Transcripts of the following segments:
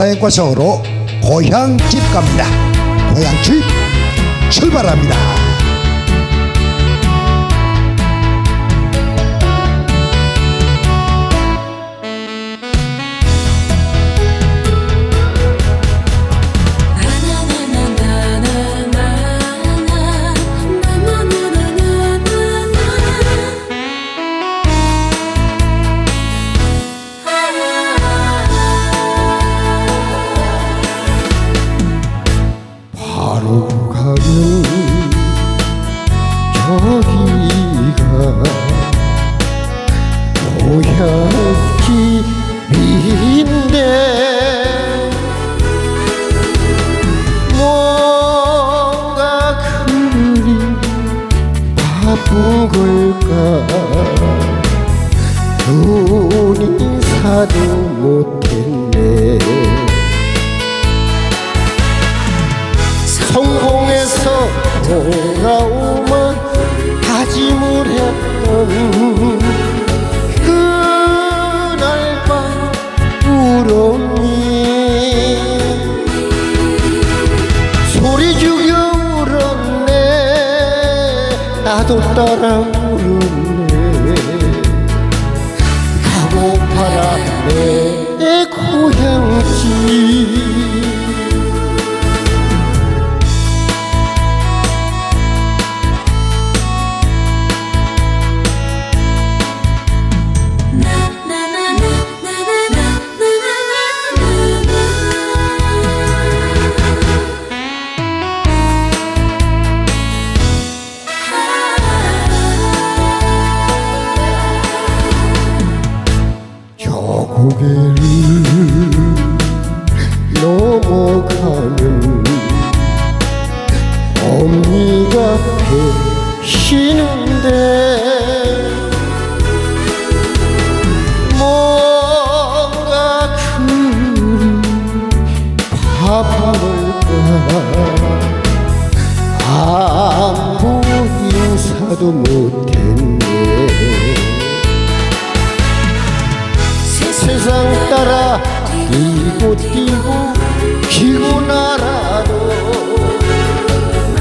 여행과성으로 고향집 갑니다. 고향집 출발합니다. 바쁜 걸까? 눈 인사도 못했네. 성공해서 돌아오면 다짐을 했던 나도 따라 울었네 가고파라 내 고향집 고개를 넘어가는 엄니가 배시는데 뭔가 그리 바쁜걸까 아무 인사도 못했네 세상 따라 뛰고 뛰고 기고 날아도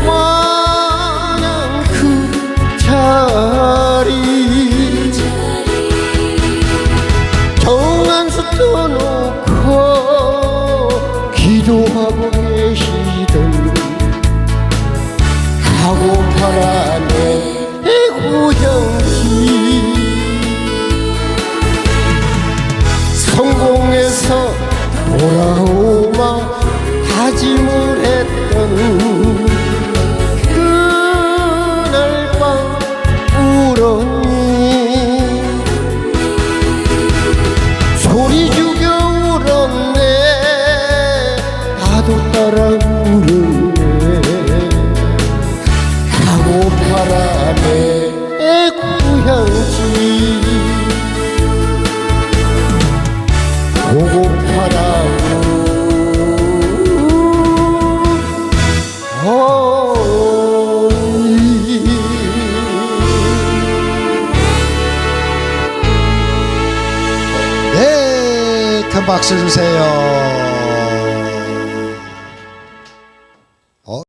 마냥 그 자리. 정한수 떠놓고 기도하고 계시던 가고파라 돌아오마. 다짐을 했던 네, 큰 박수 주세요.